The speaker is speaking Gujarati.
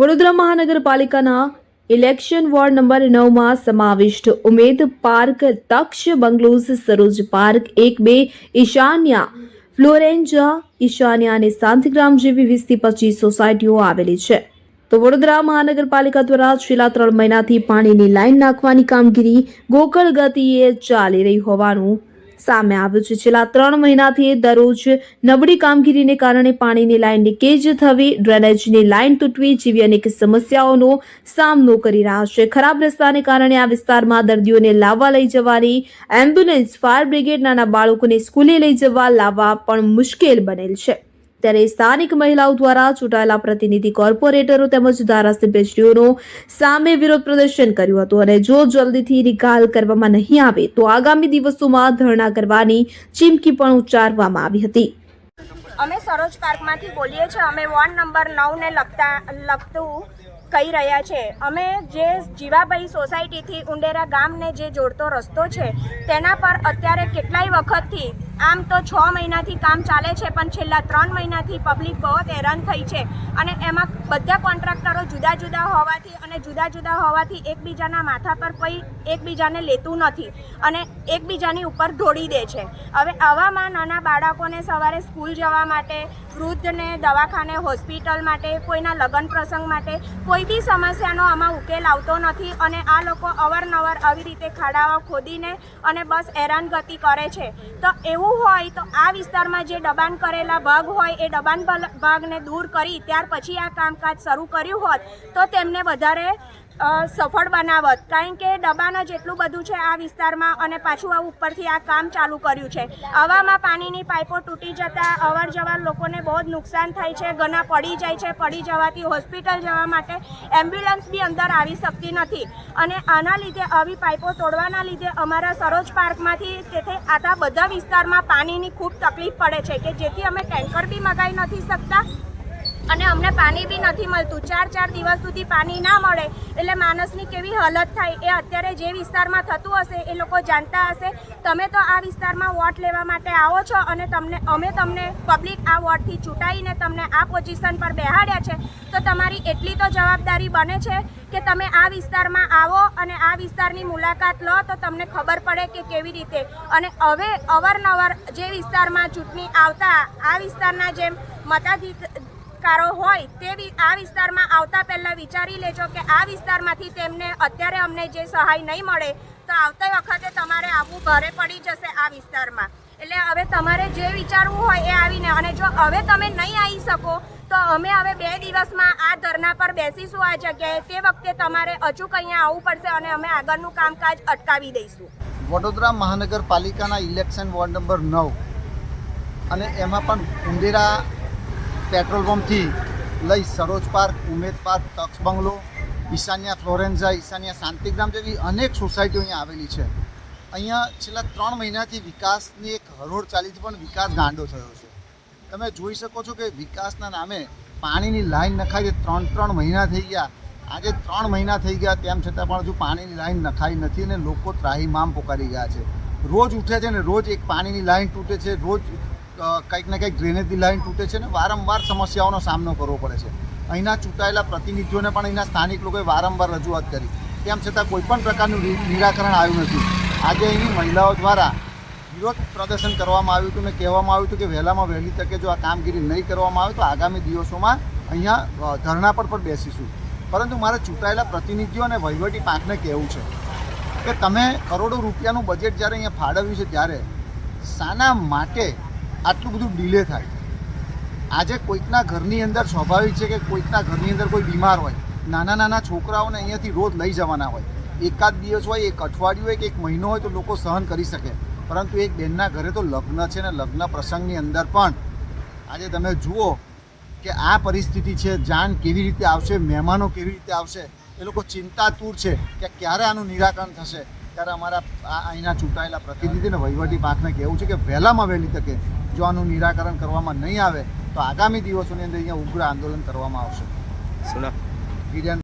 વડોદરા મહાનગરપાલિકાના ઇલેક્શન વોર્ડ નંબર નવમાં સમાવિષ્ટ Umed park, Taksh bungalows, Saroj park, એક બે, ઈશાન્યા, ફ્લોરેન્જા, ઈશાન્યા અને શાંતિગ્રામ જેવી વીસથી પચીસ સોસાયટીઓ આવેલી છે. તો વડોદરા મહાનગરપાલિકા દ્વારા છેલ્લા ત્રણ મહિનાથી પાણીની લાઈન નાખવાની કામગીરી ગોકળ ગતિએ ચાલી રહી હોવાનું સામે આવ્યું છે. છેલ્લા ત્રણ મહિનાથી દરરોજ નબળી કામગીરીને કારણે પાણીની લાઈન લીકેજ થવી, ડ્રેનેજની લાઈન તૂટવી જેવી અનેક સમસ્યાઓનો સામનો કરી રહ્યા છે. ખરાબ રસ્તાને કારણે આ વિસ્તારમાં દર્દીઓને લાવવા લઈ જવાની એમ્બ્યુલન્સ, ફાયર બ્રિગેડ નાના બાળકોને સ્કૂલે લઈ જવા લાવવા પણ મુશ્કેલ બનેલ છે. ત્યારે સ્થાનિક મહિલાઓ દ્વારા ચૂંટાયેલા પ્રતિનિધિ કોર્પોરેટરો તેમજ ધારાસભ્યશ્રીઓનો સામે વિરોધ પ્રદર્શન કર્યું હતું અને જો જલ્દીથી નિકાલ કરવામાં નહીં આવે તો આગામી દિવસોમાં ધરણા કરવાની ચીમકી પણ ઉચ્ચારવામાં આવી હતી. અમે સરોજ પાર્કમાંથી બોલીએ છીએ. અમે વોર્ડ નંબર નવને લગતા લગતું કહી રહ્યા છે. અમે જે જીવાભાઈ સોસાયટીથી ઉંડેરા ગામને જે જોડતો રસ્તો છે, તેના પર અત્યારે કેટલાય વખતથી આમ તો છ મહિનાથી કામ ચાલે છે, પણ છેલ્લા ત્રણ મહિનાથી પબ્લિક બહુ હેરાન થઈ છે. અને એમાં બધા કોન્ટ્રાક્ટરો જુદા જુદા હોવાથી અને જુદા જુદા હોવાથી એકબીજાના માથા પર કોઈ એકબીજાને લેતું નથી અને એકબીજાની ઉપર ઢોળી દે છે. હવે આવામાં નાના બાળકોને સવારે સ્કૂલ જવા માટે, વૃદ્ધને દવાખાને, હોસ્પિટલ માટે, કોઈના લગ્ન પ્રસંગ માટે કોઈ બી સમસ્યાનો આમાં ઉકેલ આવતો નથી અને આ લોકો અવારનવાર આવી રીતે ખાડાઓ ખોદીને અને બસ હેરાનગતિ કરે છે. તો એવું હોય તો આ વિસ્તારમાં જે દબાણ કરેલા ભાગ હોય એ દબાણ ભાગને દૂર કરી ત્યાર પછી આ કામકાજ શરૂ કર્યું હોત તો તેમને વધારે સફળ બનાવત. કારણ કે દબાણ જ એટલું બધું છે આ વિસ્તારમાં અને પાછું આ ઉપરથી આ કામ ચાલુ કર્યું છે. હવામાં પાણીની પાઇપો તૂટી જતા અવર જવર લોકોને બહુ જ નુકસાન થાય છે. ઘણા પડી જાય છે, પડી જવાથી હોસ્પિટલ જવા માટે એમ્બ્યુલન્સ બી અંદર આવી શકતી નથી. અને આના લીધે આવી પાઇપો તોડવાના લીધે અમારા સરોજ પાર્કમાંથી તેથી આટલા બધા વિસ્તારમાં પાણીની ખૂબ તકલીફ પડે છે કે જેથી અમે ટેન્કર બી મગાવી નથી શકતા. અને અમને પાણી બી નથી મળતું. ચાર ચાર દિવસ સુધી પાણી ના મળે એટલે માણસની કેવી હાલત થાય એ અત્યારે જે વિસ્તારમાં થતું હશે એ લોકો જાણતા હશે. તમે તો આ વિસ્તારમાં વોટ લેવા માટે આવો છો અને તમને, અમે તમને પબ્લિક આ વોટથી ચૂંટાઈને તમને આ પોઝિશન પર બેહાડ્યા છે. તો તમારી એટલી તો જવાબદારી બને છે કે તમે આ વિસ્તારમાં આવો અને આ વિસ્તારની મુલાકાત લો તો તમને ખબર પડે કે કેવી રીતે. અને હવે અવારનવાર જે વિસ્તારમાં ચૂંટણી આવતા, આ વિસ્તારના જેમ મતાધિકારો હોય તે આ વિસ્તારમાં આવતા પહેલાં વિચારી લેજો કે આ વિસ્તારમાંથી તેમને અત્યારે અમને જે સહાય નહીં મળે, તો આવતા વખતે તમારે આવવું ભારે પડી જશે આ વિસ્તારમાં. એટલે હવે તમારે જે વિચારવું હોય એ આવીને, અને જો હવે તમે નહીં આવી શકો, તો અમે હવે બે દિવસમાં આ ધરના પર બેસીશું આ જગ્યાએ. તે વખતે તમારે અચૂક અહીંયા આવવું પડશે અને અમે આગળનું કામકાજ અટકાવી દઈશું. વડોદરા મહાનગરપાલિકાના ઇલેક્શન વોર્ડ નંબર નવ. અને એમાં પણ ઉંદેરા પેટ્રોલ પંપથી લઈ સરોજ પાર્ક, ઉમેદ પાર્ક, તક્ષ બંગલો, ઈશાન્યા ફ્લોરેન્ઝા, ઈશાન્યા શાંતિગ્રામ જેવી અનેક સોસાયટીઓ અહીંયા આવેલી છે. અહીંયા છેલ્લા ત્રણ મહિનાથી વિકાસની એક હરોળ ચાલી છે, પણ વિકાસ ગાંડો થયો છે. તમે જોઈ શકો છો કે વિકાસના નામે પાણીની લાઈન નખાઈ ત્રણ ત્રણ મહિના થઈ ગયા. આજે ત્રણ મહિના થઈ ગયા, તેમ છતાં પણ હજુ પાણીની લાઈન નખાઈ નથી અને લોકો ત્રાહીમામ પોકારી ગયા છે. રોજ ઉઠે છે ને રોજ એક પાણીની લાઈન તૂટે છે. રોજ કંઈક ને કંઈક ડ્રેનેજની લાઈન તૂટે છે ને વારંવાર સમસ્યાઓનો સામનો કરવો પડે છે. અહીંના ચૂંટાયેલા પ્રતિનિધિઓને પણ અહીંના સ્થાનિક લોકોએ વારંવાર રજૂઆત કરી. તેમ છતાં કોઈ પણ પ્રકારનું નિરાકરણ આવ્યું નથી. આજે અહીંની મહિલાઓ દ્વારા વિરોધ પ્રદર્શન કરવામાં આવ્યું હતું ને કહેવામાં આવ્યું હતું કે વહેલામાં વહેલી તકે જો આ કામગીરી નહીં કરવામાં આવે તો આગામી દિવસોમાં અહીંયા ધરણા પર પણ બેસીશું. પરંતુ મારે ચૂંટાયેલા પ્રતિનિધિઓ અને વહીવટી પાંખને કહેવું છે કે તમે કરોડો રૂપિયાનું બજેટ જ્યારે અહીંયા ફાળવ્યું છે ત્યારે, શાના માટે આટલું બધું ડીલે થાય. આજે કોઈકના ઘરની અંદર સ્વાભાવિક છે કે કોઈકના ઘરની અંદર કોઈ બીમાર હોય, નાના નાના છોકરાઓને અહીંયાથી રોજ લઈ જવાના હોય. એકાદ દિવસ હોય, એક અઠવાડિયું હોય કે એક મહિનો હોય તો લોકો સહન કરી શકે. પરંતુ એક બેનના ઘરે તો લગ્ન છે ને લગ્ન પ્રસંગની અંદર પણ આજે તમે જુઓ કે આ પરિસ્થિતિ છે, જાન કેવી રીતે આવશે, મહેમાનો કેવી રીતે આવશે, એ લોકો ચિંતાતુર છે કે ક્યારે આનું નિરાકરણ થશે. ત્યારે અમારા અહીંના ચૂંટાયેલા પ્રતિનિધિને વહીવટી પાંખને કહેવું છે કે વહેલામાં વહેલી તકે જો આનું નિરાકરણ કરવામાં નહીં આવે તો આગામી દિવસોની અંદર અહીંયા ઉગ્ર આંદોલન કરવામાં આવશે. ગિરિયન